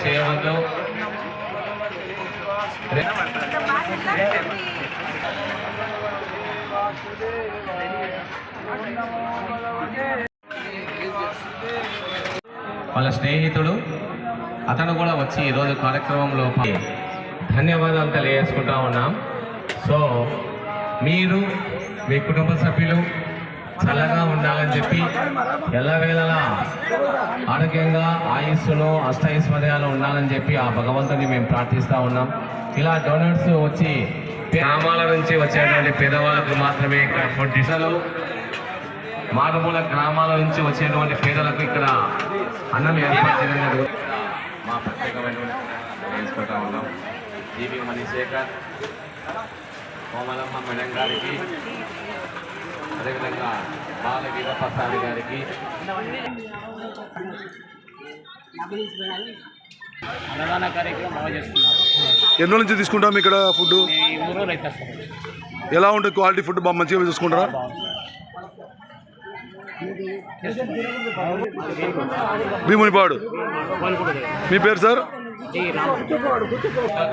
స్నేహితులు వాళ్ళ స్నేహితుడు అతను కూడా వచ్చి ఈరోజు కార్యక్రమంలో ధన్యవాదాలు తెలియజేసుకుంటా ఉన్నాం. సో మీరు మీ కుటుంబ సభ్యులు చల్లగా ఉండాలని చెప్పి ఎల్లవేళలా ఆరోగ్యంగా ఆయుస్సులో అష్టైశ్వర్యాలు ఉండాలని చెప్పి ఆ భగవంతుని మేము ప్రార్థిస్తూ ఉన్నాం. ఇలా డోనర్స్ వచ్చి గ్రామాల నుంచి వచ్చేటువంటి పేదవాళ్ళకు మాత్రమే ఇక్కడ ఫుడ్ డిషలు మారుమూల గ్రామాల నుంచి వచ్చేటువంటి పేదలకు ఇక్కడ అన్నం ఏర్పాటు చేయడం జరుగుతుంది. మా ప్రత్యేకమైనటువంటి ఉన్నాం. జీవి మణిశేఖర్ కోమలమ్మ మేడం గారికి అదేవిధంగా బాల వీరప్రసాద్ గారికి. అన్నదాన కార్యక్రమం బాగా చేస్తున్నారు. ఎన్నో నుంచి తీసుకుంటాం ఇక్కడ ఫుడ్ ఎలా ఉంటుంది క్వాలిటీ ఫుడ్? బాగా మంచిగా చూసుకుంటారా? భీమునిపాడు. మీ పేరు సార్?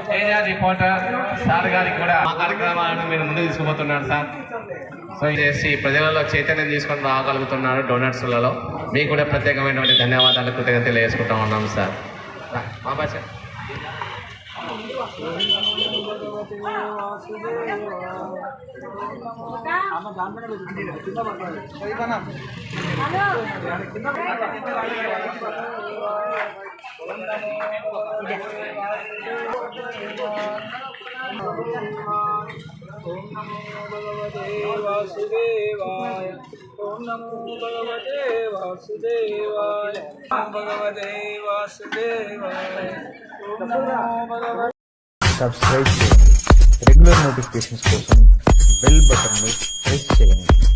తేజ రిపోర్టర్ సార్ గారికి కూడా మా కార్యక్రమాలను మీరు ముందు తీసుకుపోతున్నారు సార్. సో చేసి ప్రజలలో చైతన్యం తీసుకొని రాగలుగుతున్నారు డోనర్స్లలో మీకు కూడా ప్రత్యేకమైనటువంటి ధన్యవాదాలు కృతజ్ఞత తెలియజేసుకుంటా ఉన్నాం సార్. రా, మా భాష ఓం నమో భగవతే వాసుదేవాయ ఓం నమో భగవతే వాసుదేవాయ భగవతే వాసుదేవాయ ఓం నమో భగవతే సబ్స్క్రైబ్ చేయండి. రెగ్యులర్ నోటిఫికేషన్స్ కోసం బెల్ బటన్ని ప్రెస్ చేయండి.